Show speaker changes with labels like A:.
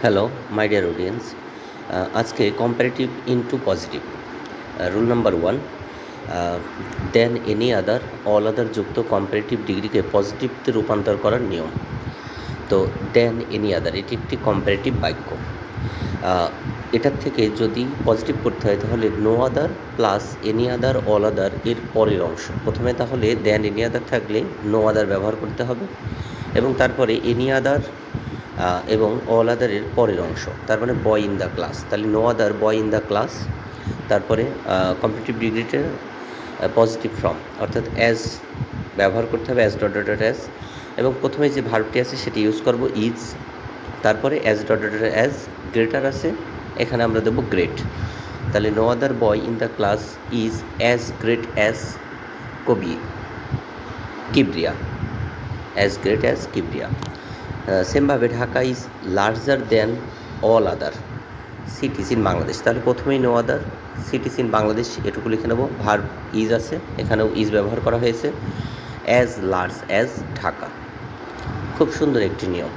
A: Hello my dear audience আজকে comparative into positive rule number one than any other all other যুক্ত comparative ডিগ্রিকে পজিটিভতে রূপান্তর করার নিয়ম। তো দেন এনি আদার এটি একটি কম্পারেটিভ বাক্য। আহ, এটার থেকে যদি পজিটিভ করতে হয় তাহলে no other plus any other all other এর পরের অংশ। প্রথমে তাহলে দেন এনি আদার থাকলে নো আদার ব্যবহার করতে হবে। এবং তারপরে এনি আদার এবং অল আদারের পরের অংশ। তার মানে বয় ইন দ্য ক্লাস তাহলে no other boy in the class তারপরে কম্পিটিটিভ ডিগ্রিতে পজিটিভ ফ্রম অর্থাৎ অ্যাজ ব্যবহার করতে হবে অ্যাজ ডট ডট অ্যাজ এবং প্রথমে যে ভার্বটি আছে, সেটি ইউজ করব ইজ তারপরে as dot dot as greater আছে, এখানে আমরা দেবো গ্রেট তাহলে no other boy in the class is as great as কবি, Kibria. As great as Kibria. সেমভাবে Dhaka is larger than all other cities in Bangladesh তাহলে প্রথমেই no other cities in Bangladesh এটুকু লিখে নেব। ভার ইজ আছে, এখানেও ইজ ব্যবহার করা হয়েছে। As large as Dhaka. খুব সুন্দর একটি নিয়ম।